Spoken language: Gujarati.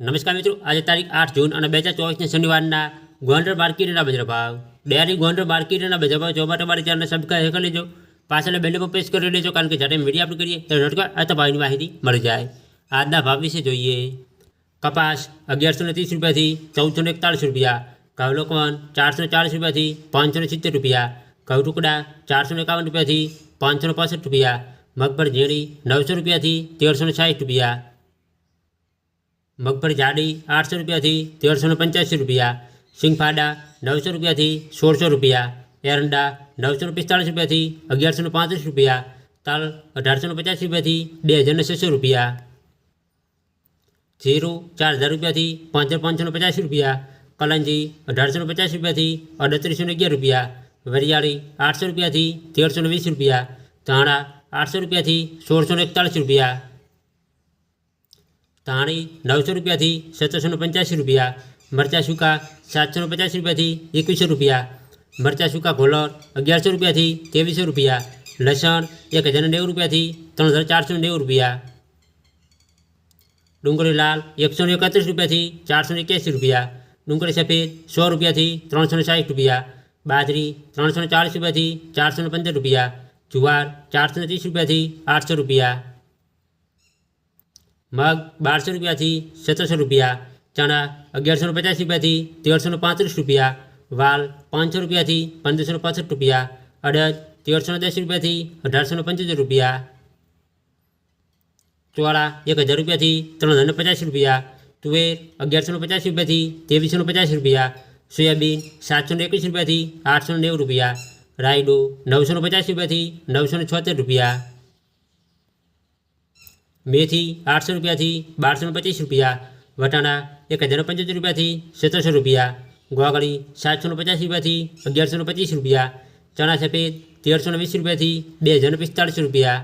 નમસ્કાર મિત્રો, આજે તારીખ આઠ જૂન અને બે હજાર ચોવીસને શનિવારના ગોંડલ માર્કેટના બજાર ભાવ. ડેરી ગોંડલ માર્કેટના બજાર ભાવ જોવા માટે મારી ચેનલને સબસ્ક્રાઈબ કરી લેજો. પાછળ બેલ પર પ્રેસ કરી લેજો, કારણ કે જ્યારે મીડિયા આપણે કરીએ ત્યારે નોટકાર અથવા ભાવની માહિતી મળી જાય. આજના ભાવ વિશે જોઈએ. કપાસ અગિયારસો ને ત્રીસ રૂપિયાથી ચૌદસો ને એકતાળીસ રૂપિયા. ઘઉં લોકવન ચારસો ચાલીસ રૂપિયાથી પાંચસો ને સિત્તેર રૂપિયા. ઘઉં ટુકડા ચારસો ને એકાવન રૂપિયાથી પાંચસો ને પાસઠ રૂપિયા. મગફળ ઝીણી નવસો રૂપિયાથી તેરસો ને સાઠ રૂપિયા. મગફળી જાડી આઠસો રૂપિયાથી તેરસો ને પંચ્યાસી રૂપિયા સિંગફાડા નવસો રૂપિયાથી સોળસો રૂપિયા એરંડા નવસો ને પિસ્તાળીસ રૂપિયાથી અગિયારસો ને પાંત્રીસ રૂપિયા તલ અઢારસો ને પચાસ રૂપિયાથી બે હજાર ને છસો રૂપિયા જીરું ચાર હજાર રૂપિયાથી પાંચ હજાર પાંચસો ને પચાસ રૂપિયા કલંજી અઢારસો ને પચાસ રૂપિયાથી અડત્રીસો ને અગિયાર રૂપિયા વરિયાળી આઠસો રૂપિયાથી તેરસો ને વીસ રૂપિયા ધાણા આઠસો રૂપિયાથી સોળસો ને એકતાળીસ રૂપિયા ધાણી નવસો રૂપિયાથી સત્તરસો ને પંચ્યાસી રૂપિયા મરચાં સૂકા સાતસો ને પચાસ રૂપિયાથી એકવીસો રૂપિયા મરચાં સૂકા ઘોલર અગિયારસો રૂપિયાથી ત્રેવીસો રૂપિયા લસણ એક હજાર નેવું રૂપિયાથી ત્રણ હજાર ચારસો નેવું રૂપિયા ડુંગળી લાલ એકસો ને એકત્રીસ રૂપિયાથી ચારસો ને એક્યાસી રૂપિયા ડુંગળી સફેદ સો રૂપિયાથી ત્રણસો ને સાઠ રૂપિયા બાજરી ત્રણસો ને ચાળીસ રૂપિયાથી ચારસો ને પંદર રૂપિયા જુવાર ચારસો ને ત્રીસ રૂપિયાથી આઠસો રૂપિયા મગ બારસો રૂપિયાથી સત્તરસો રૂપિયા, ચણા અગિયારસો પચાસ રૂપિયાથી તેરસો પાંત્રીસ રૂપિયા, વાલ પાંચસો રૂપિયાથી પંદરસો પાંસઠ રૂપિયા, અડદ તેરસો દસ રૂપિયાથી અઢારસો પંચોતેર રૂપિયા, ચોળા એક હજાર રૂપિયાથી ત્રણ હજાર પચાસ રૂપિયા, તુવેર અગિયારસો પચાસ રૂપિયાથી ત્રેવીસો પચાસ રૂપિયા, સોયાબીન સાતસો એકવીસ રૂપિયાથી આઠસો નેવું રૂપિયા, રાયડો નવસો પચાસ રૂપિયાથી નવસો છોતેર રૂપિયા મેથી આઠસો રૂપિયાથી બારસો પચીસ રૂપિયા, વટાણા એક હજાર પંચોતેર રૂપિયાથી સત્તરસો રૂપિયા, ગોગળી સાતસો પચાસ રૂપિયાથી અગિયારસો પચીસ રૂપિયા, ચણા સફેદ તેરસો વીસ રૂપિયાથી બે હજાર પિસ્તાળીસ રૂપિયા